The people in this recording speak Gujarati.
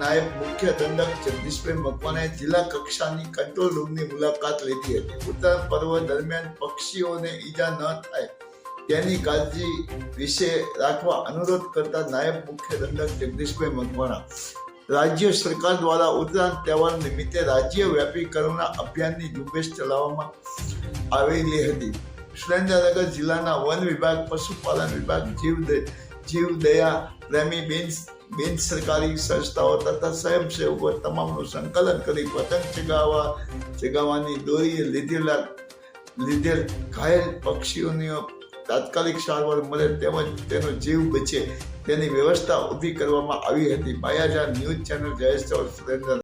નાયબ મુખ્ય દંડક જગદીશભાઈ મકવાણાએ જિલ્લા કક્ષાની કંટ્રોલ રૂમની મુલાકાત લીધી હતી. ઉત્તરાયણ પર્વ દરમિયાન પક્ષીઓને ઈજા ન થાય તેની કાળજી વિશે રાખવા અનુરોધ કરતા નાયબ મુખ્ય દંડક જગદીશભાઈ મકવાણા, રાજ્ય સરકાર દ્વારા ઉત્તરાયણ તહેવાર નિમિત્તે રાજ્યવ્યાપી કરુણા અભિયાનની ઝુંબેશ ચલાવવામાં આવેલી હતી. સુરેન્દ્રનગર જિલ્લાના વન વિભાગ, પશુપાલન વિભાગ જીવ જીવ, દયા, પ્રેમી, બિન બિન સરકારી સંસ્થાઓ તથા સ્વયંસેવકો તમામનું સંકલન કરી પતંગ ચગાવવા, ચગાવવાની દોરીએ લીધેલા લીધેલ ઘાયલ પક્ષીઓની તાત્કાલિક સારવાર મળે તેમજ તેનો જીવ બચે તેની વ્યવસ્થા ઊભી કરવામાં આવી હતી. માયાજા ન્યૂઝ ચેનલ જયેશ સુરેન્દ્ર